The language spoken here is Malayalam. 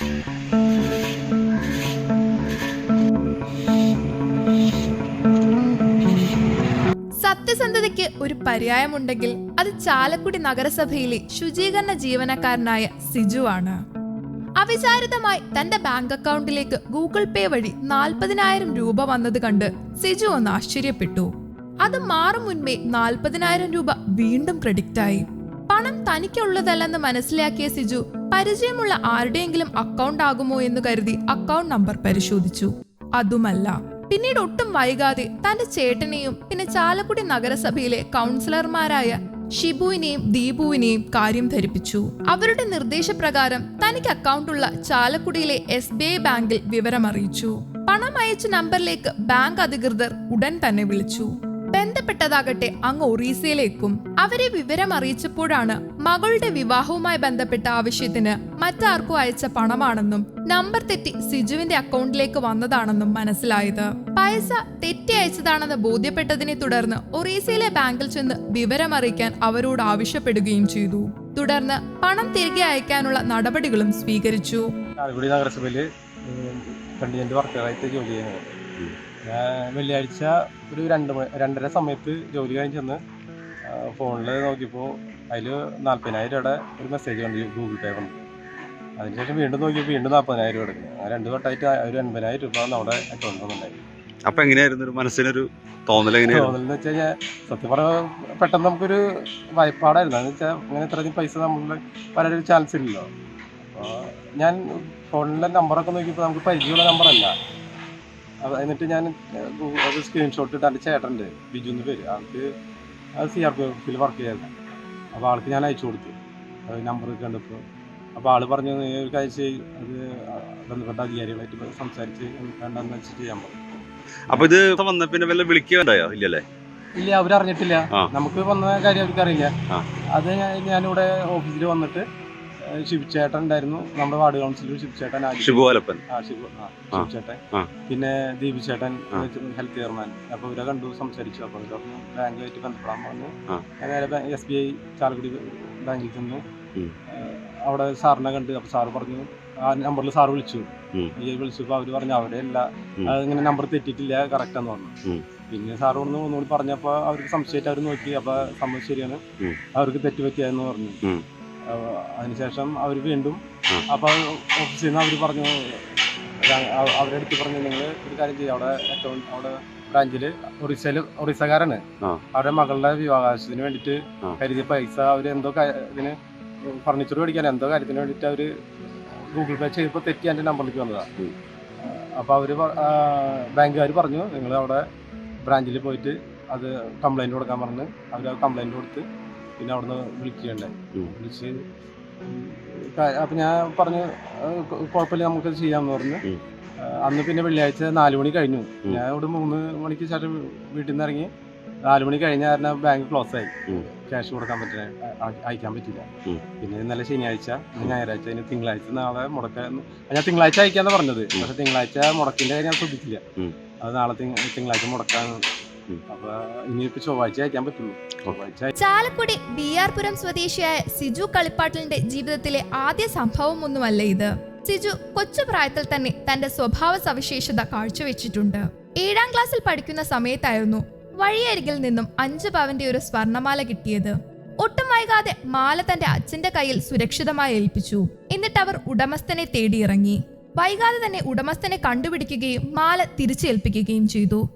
സത്യസന്ധതയ്ക്ക് ഒരു പര്യായമുണ്ടെങ്കിൽ അത് ചാലക്കുടി നഗരസഭയിലെ ശുചീകരണ ജീവനക്കാരനായ സിജു ആണ്. അവിചാരിതമായി തന്റെ ബാങ്ക് അക്കൗണ്ടിലേക്ക് ഗൂഗിൾ പേ വഴി നാൽപ്പതിനായിരം രൂപ വന്നത് കണ്ട് സിജു ഒന്ന് ആശ്ചര്യപ്പെട്ടു. അത് മാറും മുൻപേ നാൽപ്പതിനായിരം രൂപ വീണ്ടും ക്രെഡിറ്റ് ആയി പണം തനിക്കുള്ളതല്ലെന്ന് മനസ്സിലാക്കിയ സിജു പരിചയമുള്ള ആരുടെയെങ്കിലും അക്കൗണ്ട് ആകുമോ എന്ന് കരുതി അക്കൗണ്ട് നമ്പർ പരിശോധിച്ചു. അതുമല്ല പിന്നീട് ഒട്ടും വൈകാതെ തന്റെ ചേട്ടനെയും പിന്നെ ചാലക്കുടി നഗരസഭയിലെ കൗൺസിലർമാരായ ഷിബുവിനെയും ദീപുവിനെയും കാര്യം ധരിപ്പിച്ചു. അവരുടെ നിർദ്ദേശപ്രകാരം തനിക്ക് അക്കൗണ്ടുള്ള ചാലക്കുടിയിലെ എസ് ബി ഐ ബാങ്കിൽ വിവരമറിയിച്ചു. പണം അയച്ച നമ്പറിലേക്ക് ബാങ്ക് അധികൃതർ ഉടൻ തന്നെ വിളിച്ചു. ബന്ധപ്പെട്ടതാകട്ടെ അങ്ങ് ഒറീസയിലേക്കും. അവരെ വിവരം അറിയിച്ചപ്പോഴാണ് മകളുടെ വിവാഹവുമായി ബന്ധപ്പെട്ട ആവശ്യത്തിന് മറ്റാർക്കും അയച്ച പണമാണെന്നും നമ്പർ തെറ്റി സിജുവിന്റെ അക്കൗണ്ടിലേക്ക് വന്നതാണെന്നും മനസ്സിലായത്. പൈസ തെറ്റി അയച്ചതാണെന്ന് ബോധ്യപ്പെട്ടതിനെ തുടർന്ന് ഒറീസയിലെ ബാങ്കിൽ ചെന്ന് വിവരമറിയിക്കാൻ അവരോട് ആവശ്യപ്പെടുകയും ചെയ്തു. തുടർന്ന് പണം തിരികെ അയക്കാനുള്ള നടപടികളും സ്വീകരിച്ചു. ഞാൻ വെള്ളിയാഴ്ച ഒരു രണ്ട് മണി രണ്ടര സമയത്ത് ജോലി കഴിഞ്ഞ് ചെന്ന് ഫോണിൽ നോക്കിയപ്പോൾ അതിൽ നാൽപ്പതിനായിരം രൂപയുടെ ഒരു മെസ്സേജ് കണ്ടു ഗൂഗിൾ പേ കൊണ്ട്. അതിനുശേഷം വീണ്ടും നോക്കിയപ്പോൾ വീണ്ടും നാൽപ്പതിനായിരം രൂപ എടുക്കുന്നത് ആ രണ്ട് വട്ടമായിട്ട് ഒരു എൺപതിനായിരം രൂപ നമ്മുടെ അക്കൗണ്ടിൽ നിന്നുണ്ടായി അപ്പം എങ്ങനെയായിരുന്നു ഒരു മനസ്സിനൊരു തോന്നൽ എങ്ങനെയായിരുന്നു? തോന്നലെന്ന് വെച്ച് കഴിഞ്ഞാൽ സത്യം പറഞ്ഞാൽ പെട്ടെന്ന് നമുക്കൊരു വായ്പാടായിരുന്നു എന്ന് വെച്ചാൽ അങ്ങനെ ഇത്രയധികം പൈസ നമ്മളുടെ വരാനൊരു ചാൻസ് ഇല്ലല്ലോ. അപ്പോൾ ഞാൻ ഫോണിലെ നമ്പറൊക്കെ നോക്കിയപ്പോൾ നമുക്ക് പരിചയമുള്ള നമ്പറല്ല എന്നിട്ട് ഞാൻ അത് സ്ക്രീൻഷോട്ട് ഇട്ട് എന്റെ ചേട്ടന്റെ ബിജു എന്ന് പേര്. ആൾക്ക് അത് സി ആർ പി ഓഫീസിൽ വർക്ക് ചെയ്യായിരുന്നു അപ്പോൾ ആൾക്ക് ഞാൻ അയച്ചു കൊടുത്തു. നമ്പർ കണ്ടപ്പോൾ അപ്പോൾ ആൾ പറഞ്ഞു "നീ ഒരു കാര്യം ചെയ്യ്. അത് ബന്ധപ്പെട്ട അധികാരികളായിട്ട് സംസാരിച്ച് വേണ്ടെന്ന് വെച്ചിട്ട് ചെയ്യാൻ പറഞ്ഞു അപ്പൊ ഇത് വന്ന പിന്നെ വല്ല വിളിക്കുകയുണ്ടായോ ഇല്ലല്ലേ? ഇല്ല അവരറിഞ്ഞിട്ടില്ല. നമുക്ക് വന്ന കാര്യം അവർക്ക് അറിയില്ല ആ. അത് ഞാൻ- ഞാനിവിടെ ഓഫീസിൽ വന്നിട്ട് ശിവചേട്ടൻ ഉണ്ടായിരുന്നു നമ്മുടെ വാർഡ് കൗൺസിലർ ശിവചേട്ടൻ ആര്യ- ആ, ശിവ ആ. ശിവചേട്ടൻ ആ. പിന്നെ ദീപിച്ചേട്ടൻ. ഹെൽത്ത് ചെയർമാൻ അപ്പൊ ഇവരെ കണ്ടു സംസാരിച്ചു അപ്പൊ പറഞ്ഞു ബാങ്കുമായിട്ട് ബന്ധപ്പെടാൻ പറഞ്ഞു ആ. ഞാൻ നേരെ എസ് ബി ഐ ചാലക്കുടി ബാങ്കിൽ ചെന്നു ഉം. ഏഹ് അവിടെ സാറിനെ കണ്ടു അപ്പൊ സാറ് പറഞ്ഞു ആ നമ്പറിൽ സാറ് വിളിച്ചു ഉം. ഈ വിളിച്ചപ്പോൾ അവർ പറഞ്ഞു അവരെ അല്ല ഉം. ഇങ്ങനെ നമ്പർ തെറ്റിട്ടില്ല കറക്റ്റ് എന്ന് പറഞ്ഞു ഉം. പിന്നെ സാറ് ഒന്ന് ഒന്നുകൂടി പറഞ്ഞപ്പോൾ അവർക്ക് സംശയമായിട്ട് അവർ നോക്കി അപ്പൊ സംഭവം ശരിയാണ് ഉം. അവർക്ക് തെറ്റുപറ്റിയെന്ന് പറഞ്ഞു ഉം. അതിനുശേഷം അവർ വീണ്ടും ആ. അപ്പോൾ ഓഫീസിൽ നിന്ന് അവർ പറഞ്ഞു അവരെടുത്ത് അവ- അവരുടെ അടുത്ത് പറഞ്ഞു നിങ്ങൾ ഒരു കാര്യം ചെയ്യുക അവിടെ അക്കൗണ്ട് അവിടെ ബ്രാഞ്ചിൽ ഒറീസയിൽ ഒറീസക്കാരാണ് ആ. അവരുടെ മകളുടെ വിവാഹാവശ്യത്തിന് വേണ്ടിയിട്ട് ആ. കരുതിയ പൈസ അവർ എന്തോ ഇതിന് ഫർണിച്ചർ മേടിക്കാൻ എന്തോ കാര്യത്തിന് വേണ്ടിയിട്ട് അവർ ഗൂഗിൾ പേ ചെയ്തപ്പോൾ തെറ്റി എന്റെ നമ്പറിലേക്ക് വന്നതാണ്. അപ്പോൾ അവർ ബാങ്കുകാർ പറഞ്ഞു നിങ്ങൾ അവിടെ ബ്രാഞ്ചിൽ പോയിട്ട് അത് കംപ്ലൈന്റ് കൊടുക്കാൻ പറഞ്ഞ് അവർ കംപ്ലൈന്റ് കൊടുത്ത് പിന്നെ അവിടുന്ന് വിളിക്കുകയുണ്ടായി. വിളിച്ച് അപ്പം ഞാൻ പറഞ്ഞു "അത് കുഴപ്പമില്ല നമുക്ക് ചെയ്യാമെന്ന് പറഞ്ഞു. അന്ന് പിന്നെ വെള്ളിയാഴ്ച നാല് മണി കഴിഞ്ഞു. ഞാൻ ഇവിടെ മൂന്ന് മണിക്ക് ശേഷം വീട്ടിൽ നിന്ന് ഇറങ്ങി നാല് മണി കഴിഞ്ഞ കാരണം ബാങ്ക് ക്ലോസ് ആയി. ക്യാഷ് കൊടുക്കാൻ പറ്റില്ല അയക്കാൻ പറ്റില്ല. പിന്നെ ഇന്നലെ ശനിയാഴ്ച ഞായറാഴ്ച ഇനി തിങ്കളാഴ്ച നാളെ മുടക്കാൻ ഞാൻ തിങ്കളാഴ്ച അയക്കാന്ന് പറഞ്ഞത്. പക്ഷെ തിങ്കളാഴ്ച മുടക്കിന്റെ കാര്യം ഞാൻ ശ്രദ്ധിച്ചില്ല. അത് നാളെ തിങ്ക- തിങ്കളാഴ്ച മുടക്കാൻ. അപ്പൊ ഇനിയിപ്പോ ചൊവ്വാഴ്ച അയക്കാൻ പറ്റുള്ളൂ. ചൊവ്വാഴ്ച ചാലക്കുടി ബി ആർ പുരം സ്വദേശിയായ സിജു കളിപ്പാട്ടലിന്റെ ജീവിതത്തിലെ ആദ്യ സംഭവമൊന്നുമല്ല ഇത്. സിജു കൊച്ചു പ്രായത്തിൽ തന്നെ തന്റെ സ്വഭാവ സവിശേഷത കാഴ്ചവെച്ചിട്ടുണ്ട്. ഏഴാം ക്ലാസ്സിൽ പഠിക്കുന്ന സമയത്തായിരുന്നു വഴിയരികിൽ നിന്നും അഞ്ച് പവന്റെ ഒരു സ്വർണമാല കിട്ടിയത്. ഒട്ടും വൈകാതെ മാല തന്റെ അച്ഛന്റെ കയ്യിൽ സുരക്ഷിതമായി ഏൽപ്പിച്ചു. എന്നിട്ട് അവർ ഉടമസ്ഥനെ തേടിയിറങ്ങി. വൈകാതെ തന്നെ ഉടമസ്ഥനെ കണ്ടുപിടിക്കുകയും മാല തിരിച്ചേൽപ്പിക്കുകയും ചെയ്തു.